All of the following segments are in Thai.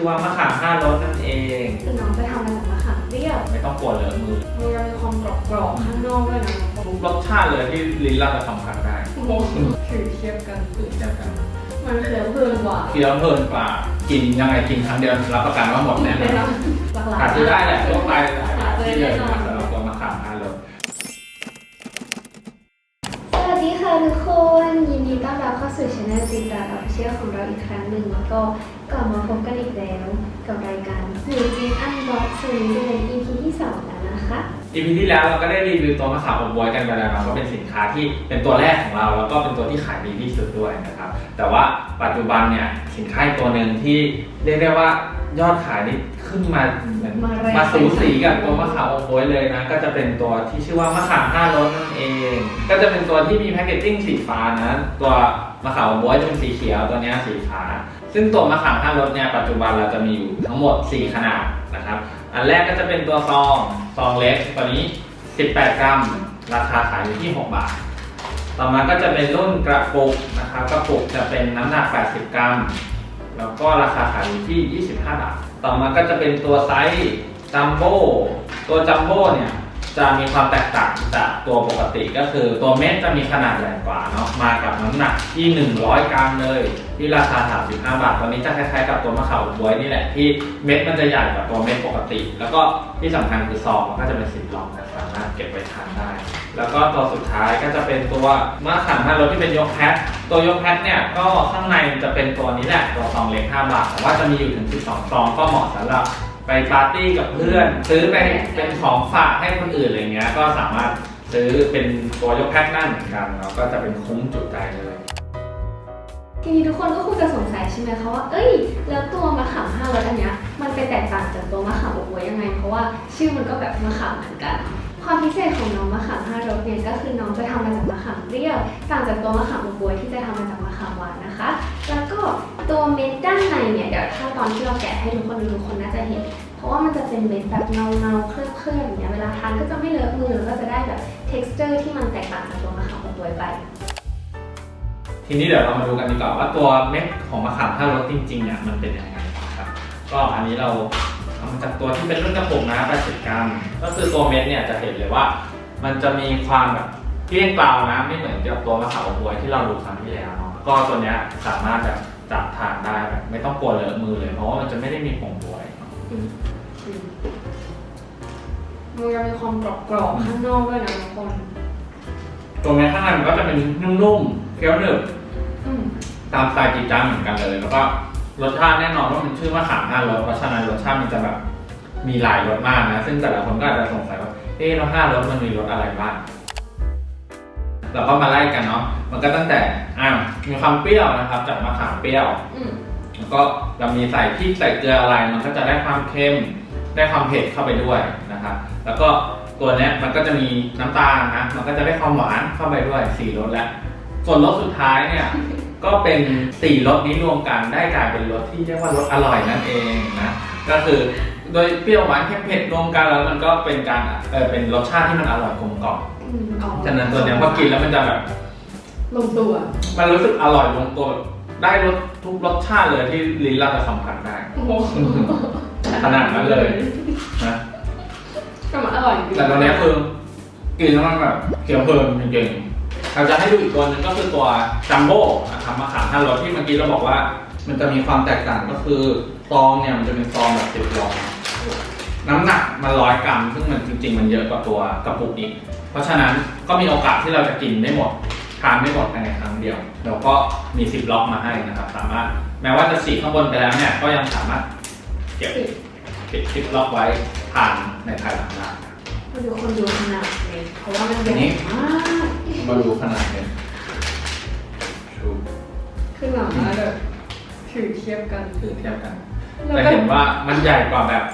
คือว่ามะขามห้ารสนั่นเองคือน้องจะทำมาจากมะขามเปรี้ยวไม่ต้องกลัวเลอะมือมันจะมีความกรอบๆข้างนอกด้วยนะทุกรสชาติเลยที่ลิ้นเราจะสัมผัสได้โอ้โหถือเทียบกัน ตื่นเต้นกันมันเคี้ยวเพลินกว่าเคี้ยวเพลินกว่ากินยังไงกินครั้งเดียวรับประกันว่าหมดแน่แน่นนออนนหลากหลายหาซื้อได้แหละทั่วไปหลายหาซื้อที่เลแน่ยนอนสำหรับตัวมะขามห้ารสสวัสดีค่ะทุกคน ยินดีต้อนรับเข้าสู่ช anel จิตราออฟฟิเชียลของเราอีกครั้งหนึ่งแล้วก็ กลับมาพบกันอีกแล้ว กับรายการหนูจีนอันบ็อกซ์วันนี้จะเป็น EP ที่สองแล้วนะคะ อีพีที่แล้วเราก็ได้รีวิวตัวมะขามอบบ๊วยกันไปแล้วนะก็เป็นสินค้าที่เป็นตัวแรกของเรา แล้วก็เป็นตัวที่ขายดีที่สุดด้วยนะครับ แต่ว่าปัจจุบันเนี่ยสินค้าอีกตัวหนึ่งที่เรียกได้ว่ายอดขายนี่ขึ้นมาเหมือนมาแรงมาสูสีกับตัวมะขามอบบ๊วยเลยนะ ก็จะเป็นตัวที่ชื่อว่ามะขามห้ารสนั่นเอง ก็จะเป็นตัวที่มีแพคเกจจิ้งสีฟ้านะตัวมะขามอบบ๊วยจะเป็นสีเขียวตัวเนี้ยสีฟ้า ซึ่งตัวมะขามห้ารสเนี่ยปัจจุบันเราจะมีอยู่ทั้งหมด 4 ขนาดนะครับ อันแรกก็จะเป็นตัวซองซองเล็กตัวนี้ 18 กรัม ราคาขายอยู่ที่ 6 บาท ต่อมาก็จะเป็นรุ่นกระปุกนะครับกระปุกจะเป็นน้ำหนัก 80 กรัม แล้วก็ราคาขายอยู่ที่ 25 บาท ต่อมาก็จะเป็นตัวไซส์จัมโบ้ตัวจัมโบ้เนี่ย จะมีความแตกต่างจากตัวปกติก็คือตัวเม็ดจะมีขนาดใหญ่กว่าเนาะมากับน้ำหนักที่ 100 กรัมเลย ที่ราคา 35 บาทตัวนี้จะคล้ายๆกับตัวมะขามบวยนี่แหละที่เม็ดมันจะใหญ่กว่าตัวเม็ดปกติ แล้วก็ที่สำคัญคือซองมันก็จะเป็นสิบลองสามารถเก็บไว้ทานได้ แล้วก็ตัวสุดท้ายก็จะเป็นตัวมะขามห้ารสที่เป็นยกแพ็คตัวยกแพ็คเนี่ยก็ข้างในมันจะเป็นตัวนี้แหละตัวซองเล็ก5บาทแต่ว่าจะมีอยู่ถึง 12 ซองก็เหมาะสำหรับ ไปปาร์ตี้กับเพื่อน ซื้อไปเป็นของฝากให้คนอื่นอะไรเงี้ยก็สามารถซื้อเป็นตัวยกแพ็คได้เหมือนกันแล้วก็จะเป็นคุ้มจุใจเลยทีนี้ทุกคนก็คงจะสงสัยใช่ไหมคะว่า เอ้ย แล้วตัวมะขามห้ารสอันเนี้ย มันเป็นแตกต่างจากตัวมะขามอบอวยยังไง เพราะว่าชื่อมันก็แบบมะขามเหมือนกัน ความพิเศษของน้องมะขามห้ารสเนี่ยก็คือน้องจะทำมาจากมะขามเปรี้ยว ต่างจากตัวมะขามอบบวยที่จะทำมาจากมะขามหวานนะคะ ตัวเม็ดด้านในเนี่ยเดี๋ยวถ้าตอนที่เราแกะให้ทุกคนทุกคนน่าจะเห็น เพราะว่ามันจะเป็นเม็ดแบบเงาเงาๆเคลือบเคลือบอย่างเงี้ยเวลาทานก็จะไม่เลอะมือแล้วก็จะได้แบบ texture ที่มันแตกต่างจากตัวมะขามอบบวยไป ทีนี้เดี๋ยวเรามาดูกันดีกว่าว่าตัวเม็ดของมะขามห้ารสจริงๆเนี่ยมันเป็นยังไงนะครับก็อันนี้เราทำมาจากตัวที่เป็นรุ่นกระปุกนะ80กรัมก็คือตัวเม็ดเนี่ยจะเห็นเลยว่า มันจะมีความแบบเกลี้ยงเกลานะไม่เหมือนกับตัวมะขามอบวยที่เราดูครั้งที่แล้วเนาะก็ตัวเนี้ยสามารถแบบ จับทานได้แบบไม่ต้องกลัวเลอะมือเลย เพราะว่ามันจะไม่ได้มีผงบวยมันจะมีความกรอบๆข้างนอกด้วยนะทุกคนตัวเม็ดข้างในมันก็จะเป็นนุ่มๆเคี้ยวหนึบอืมตามสไตล์จีจ้าเหมือนกันเลย แล้วก็รสชาติแน่นอนว่ามันชื่อมะขามห้ารสเพราะฉะนั้นรสชาติมันจะแบบมีหลายรสมากนะ ซึ่งแต่ละคนก็อาจจะสงสัยว่า เอ๊ะแล้วห้ารสมันมีรสอะไรบ้าง เราก็มาไล่กันเนาะมันก็ตั้งแต่อ่ามีความเปรี้ยวนะครับจากมะขามเปรี้ยวอืมแล้วก็เรามีใส่พริกใส่เกลืออะไร มันก็จะได้ความเค็มได้ความเผ็ดเข้าไปด้วยนะครับ แล้วก็ตัวเนี้ยมันก็จะมีน้ำตาลนะ มันก็จะได้ความหวานเข้าไปด้วยสี่รสแล้ว ส่วนรสสุดท้ายเนี่ยก็เป็นสี่รสนี้รวมกันได้กลายเป็นรสที่เรียกว่ารสอร่อยนั่นเองนะ ก็คือ โดยเปรี้ยวหวานเค็มเผ็ดรวมกันแล้วมันก็เป็นการเออเป็นรสชาติที่มันอร่อยกลมกล่อมอืมอ๋อฉะนั้นตัวเนี้ยพอกินแล้วมันจะแบบ ลงตัว มันรู้สึกอร่อยลงตัวได้รสทุกรสชาติเลยที่ลิ้นเราจะสัมผัสได้ โอ้โหขนาดนั้นเลย นะแต่มันอร่อยจริงแต่ตัวเนี้ยคือกินแล้วมันแบบเคี้ยวเพลินจริงๆเราจะให้ดูอีกตัวหนึงก็คือตัวจัมโบ้นะครับมะขามห้ารสที่เมื่อกี้เราบอกว่า มันจะมีความแตกต่างก็คือซองเนี่ยมันจะเป็นซองแบบสิบลอง น้ำหนักมันร้อยกรัม ซึ่งมันจริง ๆ มันเยอะกว่าตัวกระปุกอีก เพราะฉะนั้นก็มีโอกาสที่เราจะกินไม่หมด ทานไม่หมดภายในครั้งเดียว เราก็มีสิบล็อกมาให้นะครับ สามารถแม้ว่าจะฉีกข้างบนไปแล้วเนี่ยก็ยังสามารถเก็บปิดสิบล็อกไว้ทานในภายหลังได้ มาดูคนดูขนาดเลยเพราะว่ามันใหญ่นี่มากมาดูขนาดเนี่ยชูขึ้นมาแล้วแบบถือเทียบกัน ถือเทียบกัน แล้วแต่ก็เห็นว่ามันใหญ่กว่าแบบ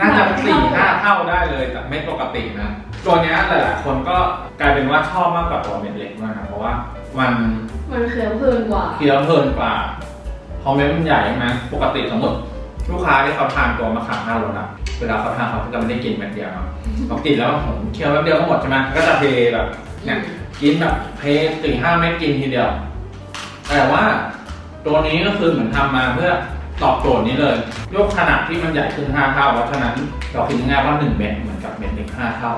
น่าจะสี่ห้าเท่าได้เลยแต่ไม่ปกตินะ ตัวเนี้ยหลายๆคนก็กลายเป็นว่าชอบมากกว่าตัวเม็ดเล็กมากนะเพราะว่ามันมันเคี้ยวเพลินกว่าเคี้ยวเพลินกว่าพอเม็ดมันใหญ่ใช่ไหมปกติสมมติลูกค้าที่เขาทานตัวมะขามห้ารสอะเวลาเขาทานเขาจะไม่ได้กินเม็ดเดียวเนาะเขากินแล้วผมเคี้ยวแป๊บเดียวก็หมดใช่ไหมก็จะเทแบบเนี่ยกินแบบเทสี่ห้าเม็ดกินทีเดียว แต่ว่าตัวนี้ก็คือเหมือนทำมาเพื่อ ตอบโจทย์นี้เลยยกขนาดที่มันใหญ่ขึ้น 5 เท่าเพราะฉะนั้นเราคิดง่ายๆว่า 1 เม็ดเหมือนกับเม็ดเล็ก5เท่า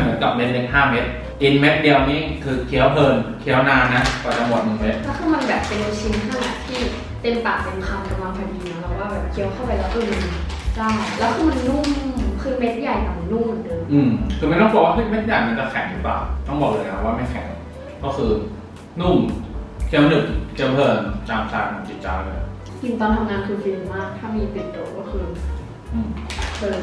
เหมือนกับเม็ดเล็ก5เม็ดกินเม็ดเดียวนี่คือเคี้ยวเพลินเคี้ยวนานนะกว่าจะหมดหนึ่งเม็ดแล้วคือมันแบบเป็นชิ้นขนาดที่เต็มปากเต็มคำกำลังพอดีนะเราว่าแบบเคี้ยวเข้าไปแล้วเออมันได้แล้วคือมันนุ่มคือเม็ดใหญ่แต่มันนุ่มเหมือนเดิมอืมคือไม่ต้องกลัวว่าเฮ้ยเม็ดใหญ่มันจะแข็งหรือเปล่าต้องบอกเลยนะว่าไม่แข็งก็คือนุ่มเคี้ยวหนึบเคี้ยวเพลินจามชาของจิตจ้าเลย กินตอนทำงานคือฟินมาก ถ้ามีปิดโตก็คืออืมเพลิน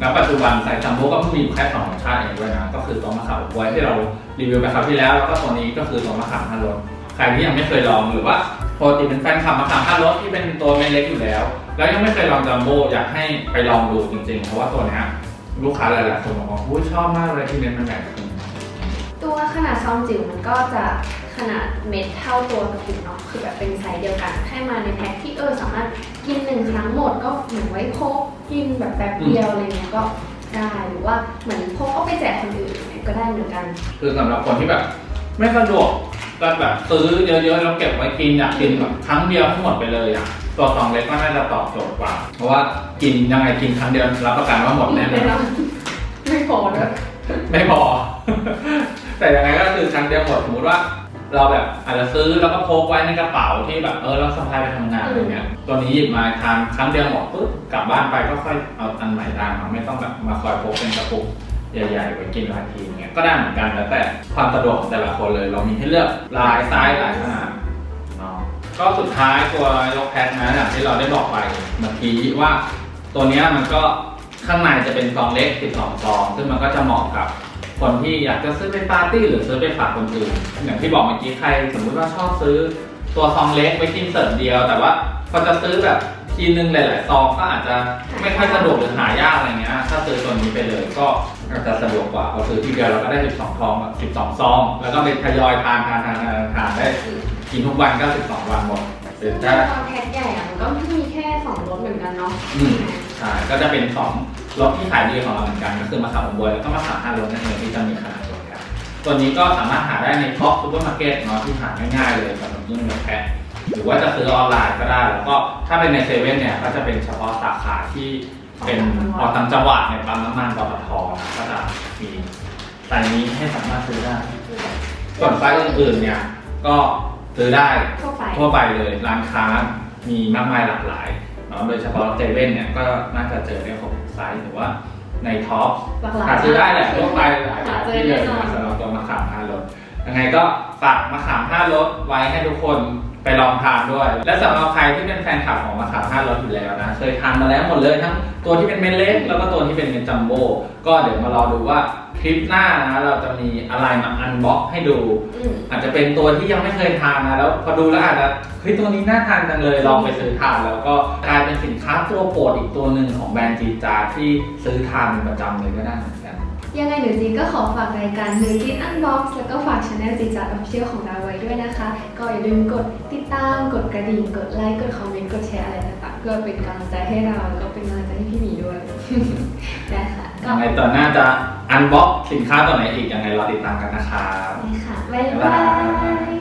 แล้วปัจจุบันไซส์จัมโบ้ก็เพิ่งมีอยู่แค่สองรสชาติเองด้วยนะ ก็คือตัวมะขามบวยที่เรารีวิวไปคราวที่แล้ว แล้วก็ตัวนี้ก็คือตัวมะขามห้ารสใครที่ยังไม่เคยลองหรือว่าปกติเป็นแฟนคลับมะขามห้ารสที่เป็นตัวเม็ดเล็กอยู่แล้ว แล้วยังไม่เคยลองจัมโบ้อยากให้ไปลองดูจริงๆ เพราะว่าตัวเนี้ยลูกค้าหลายๆคนบอกว่าอุ้ยชอบมากเลยที่เม็ดมันใหญ่ขึ้น ตัวขนาดซองจิ๋วมันก็จะขนาดเม็ดเท่าตัวกระปุกเนาะคือแบบเป็นไซส์เดียวกัน ให้มาในแพ็คที่เออสามารถกินหนึ่งครั้งหมดก็เหมือนไว้พกกินแบบแป๊บเดียวอะไรเงี้ยก็ได้หรือว่าเหมือนพกเอาไปแจกคนอื่นเนี่ยก็ได้เหมือนกัน คือสำหรับคนที่แบบ ไม่สะดวกก็แบบซื้อเยอะๆแล้วเก็บไว้กินอยากกินแบบครั้งเดียวทั้งหมดไปเลยอะตัวซองเล็กก็น่าจะตอบโจทย์กว่า เพราะว่ากินยังไงกินครั้งเดียวรับประกันว่าหมดแน่นอนไม่พอด้วยไม่พอ แต่ยังไงก็คือครั้งเดียวหมดสมมติว่า เราแบบอาจจะซื้อแล้วก็พกไว้ในกระเป๋าที่แบบเออเราสะพายไปทำงานอะไรเงี้ยตัวนี้หยิบมาทานครั้งเดียวหมดปุ๊บกลับบ้านไปก็ค่อยเอาอันใหม่ได้มาไม่ต้องแบบมาคอยพกเป็นกระปุกใหญ่ๆไว้กินหลายทีเงี้ยก็ได้เหมือนกันแล้วแต่ความสะดวกของแต่ละคนเลย เรามีให้เลือกหลายไซส์หลายขนาดเนาะก็สุดท้ายตัวยกแพ็คนะอย่างที่เราได้บอกไปเมื่อกี้ว่า ตัวเนี้ยมันก็ข้างในจะเป็นซองเล็ก 12 ซอง ซึ่งมันก็จะเหมาะกับ คนที่อยากจะซื้อไปปาร์ตี้หรือซื้อไปฝากคนอื่น อย่างที่บอกเมื่อกี้ใคร สมมุติว่าชอบซื้อตัวซองเล็กไว้กินเสริมเดียว แต่ว่าพอจะซื้อแบบทีนึงหลายๆซองก็อาจจะไม่ค่อยสะดวกหรือหายากอะไรเงี้ย ถ้าซื้อตัวนี้ไปเลยก็อาจจะสะดวกกว่าพอซื้อทีเดียวเราก็ได้ 12ซองแบบ12 ซอง แล้วก็ไปทยอยทานทานทานทานทานได้กินทุกวันก็ 12 วันหมดหรือแต่ถ้า ตอนแพ็คใหญ่อะมันก็มีแค่สองรสเหมือนกันเนาะ อืม ใช่ก็จะเป็นสอง รสที่ขายดีของเราเหมือนกันก็คือมะขามอมบวยแล้วก็มะขามห้ารสนั่นเองที่จะมีขนาดเดียวกันตัวนี้ก็สามารถหาได้ในท็อปซูเปอร์มาร์เก็ตเนาะที่หาง่ายๆเลยสำหรับยิ่งเนื้อแพะหรือว่าจะซื้อออนไลน์ก็ได้ แล้วก็ถ้าเป็นในเซเว่นเนี่ยก็จะเป็นเฉพาะสาขาที่เป็นออกต่างจังหวัดในปั๊มน้ำมันปตทนะก็จะมีแต่นี้ให้สามารถซื้อได้ ส่วนไซส์อื่นๆเนี่ยก็ซื้อได้ทั่วไปทั่วไปเลยร้านค้ามีมากมายหลากหลายเนาะโดยเฉพาะเซเว่นเนี่ยก็น่าจะเจอได้ครบ ไซส์หรือว่าในท็อปหลากหลายหาซื้อได้แหละทั่วไปหลายหาเจอที่เลแน่ยนอนนะสำหรับตัวมะขามห้ารสยังไงก็ฝากมะขามห้ารสไว้ให้ทุกคนไปลองทานด้วย และสำหรับใครที่เป็นแฟนคลับของมะขามห้ารสอยู่แล้วนะ เคยทานมาแล้วหมดเลยทั้งตัวที่เป็นเม็ดเล็ก แล้วก็ตัวที่เป็นเม็ดจัมโบ้ก็เดี๋ยวมารอดูว่า คลิปหน้านะเราจะมีอะไรมาอันบ็อกให้ดู อืมอาจจะเป็นตัวที่ยังไม่เคยทานนะแล้วพอดูแล้วอาจจะเฮ้ยตัวนี้น่าทานจังเลยลองไปซื้อทาน แล้วก็กลายเป็นสินค้าตัวโปรดอีกตัวหนึ่งของแบรนด์จีจาที่ซื้อทานเป็นประจำเลยก็ได้เหมือนกัน ยังไงหนูจีก็ขอฝากรายการหนูจีอันบ็อกซ์แล้วก็ฝากช anel จีจัดออฟเชียลของเราไว้ด้วยนะคะ ก็อย่าลืมกดติดตามกดกระดิ่งกดไลค์กดคอมเมนต์กดแชร์อะไรต่างๆเพื่อเป็นกำลังใจให้เราแล้วก็เป็นกำลังใจให้พี่หมีด้วย ได้ค่ะก็ ยังไงตอนหน้าจะอันบ็อกสินค้าตัวไหนอีกยังไงรอติดตามกันนะครับได้ค่ะบ๊ายบ๊ายบาบายย